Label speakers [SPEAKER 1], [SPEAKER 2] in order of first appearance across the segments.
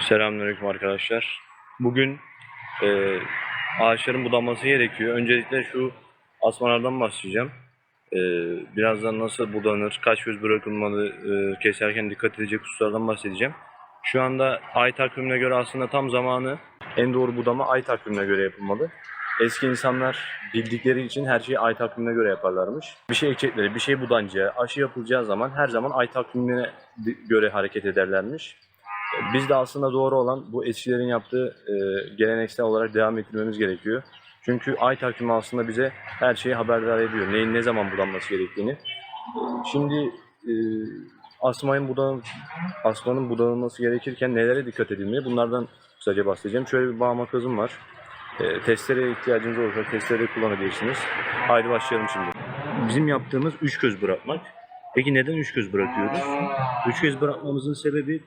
[SPEAKER 1] Selamünaleyküm arkadaşlar. Bugün e, ağaçların budanması gerekiyor. Öncelikle şu asmalardan başlayacağım. E, birazdan nasıl budanır, kaç göz bırakılmalı, e, keserken dikkat edecek hususlardan bahsedeceğim. Şu anda ay takvimine göre aslında tam zamanı en doğru budama ay takvimine göre yapılmalı. Eski insanlar bildikleri için her şeyi ay takvimine göre yaparlarmış. Bir şey ekecekleri, bir şey budanca, aşı yapılacağı zaman her zaman ay takvimine göre hareket ederlermiş. Biz de aslında doğru olan bu eskilerin yaptığı e, geleneksel olarak devam ettirmemiz gerekiyor. Çünkü ay takvimi aslında bize her şeyi haberdar ediyor. Neyin ne zaman budanması gerektiğini. Şimdi e, asmayın budan asmanın budanılması gerekirken nelere dikkat edilmeli? Bunlardan kısaca bahsedeceğim. Şöyle bir bağ makasım var. E, testereye ihtiyacınız olursa testere kullanabilirsiniz. Haydi başlayalım şimdi. Bizim yaptığımız üç göz bırakmak. Peki neden üç göz bırakıyoruz? Üç göz bırakmamızın sebebi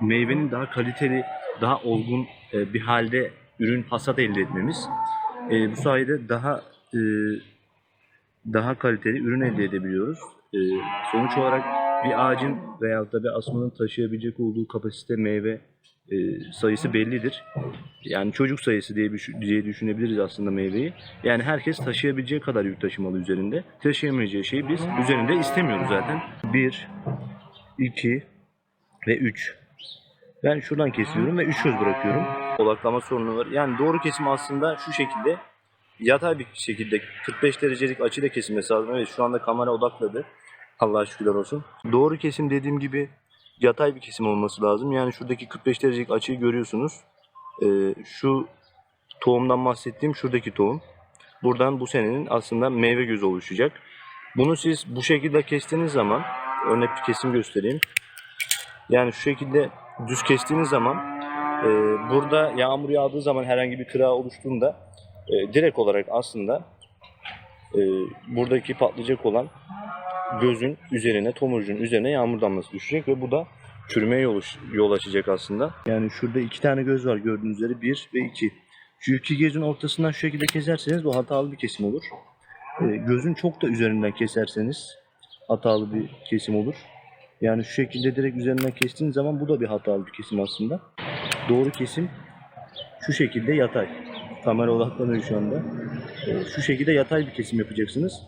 [SPEAKER 1] meyvenin daha kaliteli, daha olgun e, bir halde ürün hasat elde etmemiz. E, bu sayede daha e, daha kaliteli ürün elde edebiliyoruz. Sonuç olarak bir ağacın veyahut da bir asmanın taşıyabilecek olduğu kapasite meyve sayısı bellidir. Yani çocuk sayısı diye, diye düşünebiliriz aslında meyveyi. Yani herkes taşıyabileceği kadar yük taşımalı üzerinde. Taşıyamayacağı şeyi biz üzerinde istemiyoruz zaten. 1, 2 ve 3. Ben şuradan kesiyorum ve 3 göz bırakıyorum. Odaklama sorunu var. Yani doğru kesim aslında şu şekilde yatay bir şekilde 45 derecelik açıyla kesilmesi lazım. Evet şu anda kamera odakladı. Allah'a şükürler olsun. Doğru kesim dediğim gibi yatay bir kesim olması lazım. Yani şuradaki 45 derecelik açıyı görüyorsunuz. Ee, şu tohumdan bahsettiğim şuradaki tohum. Buradan bu senenin aslında meyve gözü oluşacak. Bunu siz bu şekilde kestiğiniz zaman örnek bir kesim göstereyim. Yani şu şekilde düz kestiğiniz zaman e, burada yağmur yağdığı zaman herhangi bir kıra oluştuğunda e, direkt olarak aslında e, buradaki patlayacak olan gözün üzerine, tomurcuğun üzerine yağmur damlası düşecek ve bu da çürümeye yol, yol açacak aslında. Yani şurada iki tane göz var gördüğünüz üzere. Bir ve iki. Şu iki gözün ortasından şu şekilde keserseniz bu hatalı bir kesim olur. E, gözün çok da üzerinden keserseniz hatalı bir kesim olur. Yani şu şekilde direkt üzerinden kestiğiniz zaman bu da bir hatalı bir kesim aslında. Doğru kesim şu şekilde yatay. Kamera odaklanıyor şu anda. Ee, şu şekilde yatay bir kesim yapacaksınız.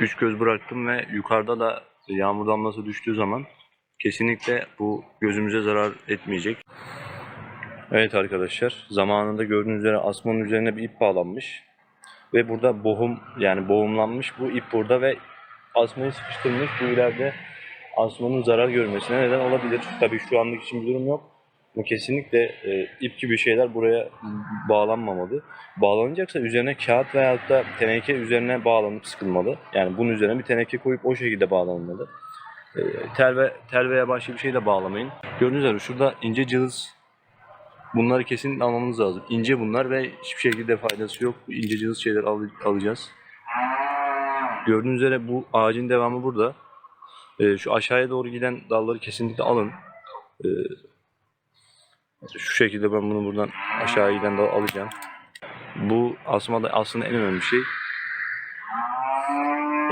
[SPEAKER 1] Üç göz bıraktım ve yukarıda da yağmur damlası düştüğü zaman kesinlikle bu gözümüze zarar etmeyecek. Evet arkadaşlar zamanında gördüğünüz üzere asmanın üzerine bir ip bağlanmış. Ve burada bohum yani boğumlanmış bu ip burada ve asmayı sıkıştırmış. Bu ileride asmanın zarar görmesine neden olabilir. Tabii şu anlık için bir durum yok. Ama kesinlikle e, ip gibi şeyler buraya bağlanmamalı. Bağlanacaksa üzerine kağıt veyahut da teneke üzerine bağlanıp sıkılmalı. Yani bunun üzerine bir teneke koyup o şekilde bağlanmalı. E, tel, ve, tel veya başka bir şey de bağlamayın. Gördüğünüz gibi şurada ince cılız Bunları kesinlikle almamız lazım. İnce bunlar ve hiçbir şekilde faydası yok. Bu ince cılız şeyler al- alacağız. Gördüğünüz üzere bu ağacın devamı burada. Ee, şu aşağıya doğru giden dalları kesinlikle alın. Ee, şu şekilde ben bunu buradan aşağıya giden dal alacağım. Bu aslında aslında en önemli şey.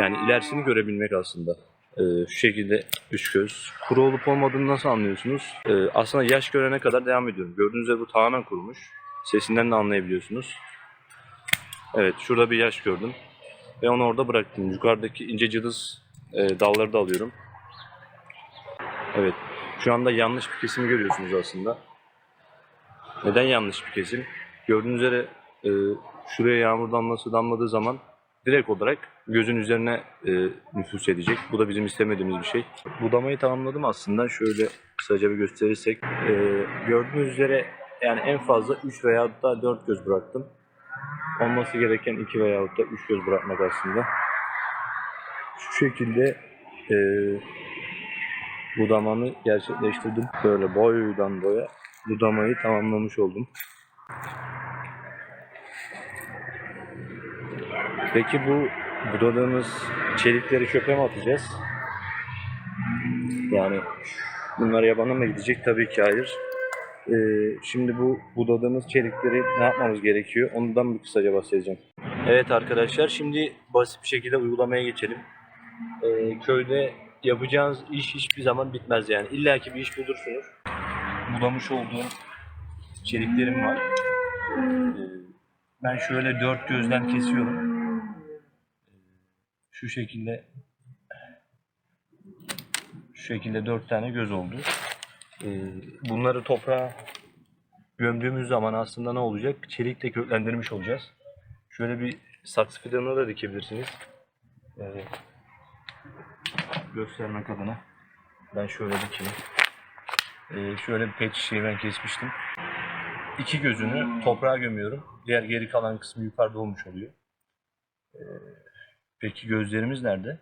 [SPEAKER 1] Yani ilerisini görebilmek aslında. Ee, şu şekilde üç göz. Kuru olup olmadığını nasıl anlıyorsunuz? Ee, aslında yaş görene kadar devam ediyorum. Gördüğünüz üzere bu tamamen kurumuş. Sesinden de anlayabiliyorsunuz. Evet şurada bir yaş gördüm. Ve onu orada bıraktım. Yukarıdaki ince cılız e, dalları da alıyorum. Evet. Şu anda yanlış bir kesim görüyorsunuz aslında. Neden yanlış bir kesim? Gördüğünüz üzere e, şuraya yağmur damlası damladığı zaman direkt olarak gözün üzerine e, nüfus edecek. Bu da bizim istemediğimiz bir şey. Budamayı tamamladım aslında. Şöyle kısaca bir gösterirsek. E, gördüğünüz üzere yani en fazla 3 veya da 4 göz bıraktım. Olması gereken 2 veya da 3 göz bırakmak aslında. Şu şekilde e, budamamı gerçekleştirdim. Böyle boydan boya budamayı tamamlamış oldum. Peki bu budadığımız çelikleri çöpe mi atacağız? Yani bunlar yabana mı gidecek? Tabii ki hayır. Ee, şimdi bu budadığımız çelikleri ne yapmamız gerekiyor? Ondan bir kısaca bahsedeceğim. Evet arkadaşlar şimdi basit bir şekilde uygulamaya geçelim. Ee, köyde yapacağınız iş hiçbir zaman bitmez yani. İlla ki bir iş bulursunuz. Budamış olduğum çeliklerim var. Ee, ben şöyle dört gözden kesiyorum. Ee, Şu şekilde şu şekilde dört tane göz oldu. Bunları toprağa gömdüğümüz zaman aslında ne olacak? Çelikle köklendirmiş olacağız. Şöyle bir saksı fidanına da dikebilirsiniz. Ee, göstermek adına. Ben şöyle dikeyim. Ee, şöyle bir pet şişeyi ben kesmiştim. İki gözünü toprağa gömüyorum. Diğer geri kalan kısmı yukarıda olmuş oluyor. Ee, peki gözlerimiz nerede?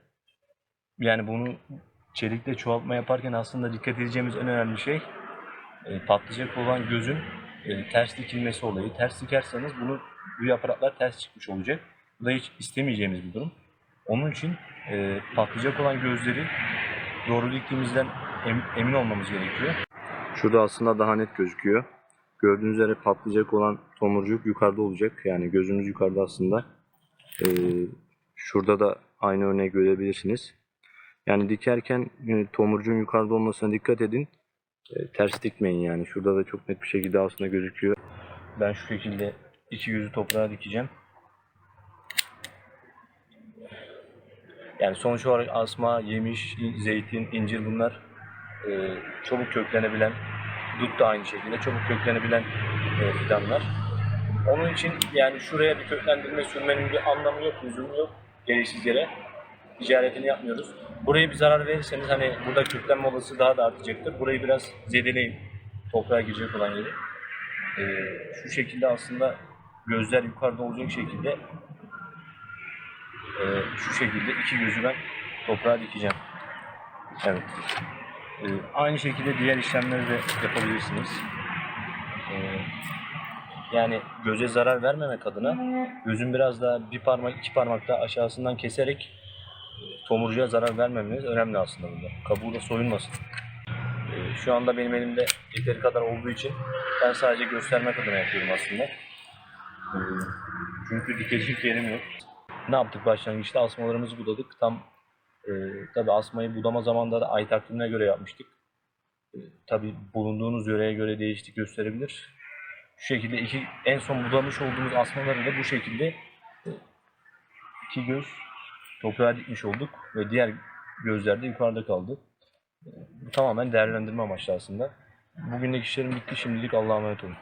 [SPEAKER 1] Yani bunu çelikle çoğaltma yaparken aslında dikkat edeceğimiz en önemli şey e, patlayacak olan gözün e, ters dikilmesi olayı. Ters dikerseniz bunu bu yapraklar ters çıkmış olacak. Bu da hiç istemeyeceğimiz bir durum. Onun için e, patlayacak olan gözleri doğru diktiğimizden em- emin olmamız gerekiyor. Şurada aslında daha net gözüküyor. Gördüğünüz üzere patlayacak olan tomurcuk yukarıda olacak. Yani gözümüz yukarıda aslında. E, şurada da aynı örneği görebilirsiniz. Yani dikerken e, tomurcuğun yukarıda olmasına dikkat edin. E, ters dikmeyin yani. Şurada da çok net bir şekilde aslında gözüküyor. Ben şu şekilde iki yüzü toprağa dikeceğim. Yani sonuç olarak asma, yemiş, in- zeytin, incir bunlar e, çabuk köklenebilen, dut da aynı şekilde çabuk köklenebilen e, fidanlar. Onun için yani şuraya bir köklendirme sürmenin bir anlamı yok, lüzumu yok gereksiz yere. Ticaretini yapmıyoruz. Buraya bir zarar verirseniz hani burada köklenme olası daha da artacaktır. Burayı biraz zedeleyin. Toprağa girecek olan yeri. E, şu şekilde aslında gözler yukarıda olacak şekilde e, şu şekilde iki gözü ben toprağa dikeceğim. Evet. E, aynı şekilde diğer işlemleri de yapabilirsiniz. E, yani göze zarar vermemek adına gözün biraz daha bir parmak iki parmak daha aşağısından keserek e, tomurcuğa zarar vermemeniz önemli aslında burada. Kabuğu da soyulmasın. Şu anda benim elimde yeteri kadar olduğu için ben sadece göstermek adına yapıyorum aslında. Çünkü dikecek yerim yok. Ne yaptık başlangıçta? Asmalarımızı budadık. Tam e, tabi asmayı budama zamanında da ay takvimine göre yapmıştık. E, tabi bulunduğunuz yöreye göre değişiklik gösterebilir. Şu şekilde iki en son budamış olduğumuz asmaları da bu şekilde e, iki göz toprağa dikmiş olduk ve diğer gözler de yukarıda kaldı. E, bu tamamen değerlendirme amaçlı aslında. Bugünlük işlerim bitti. Şimdilik Allah'a emanet olun.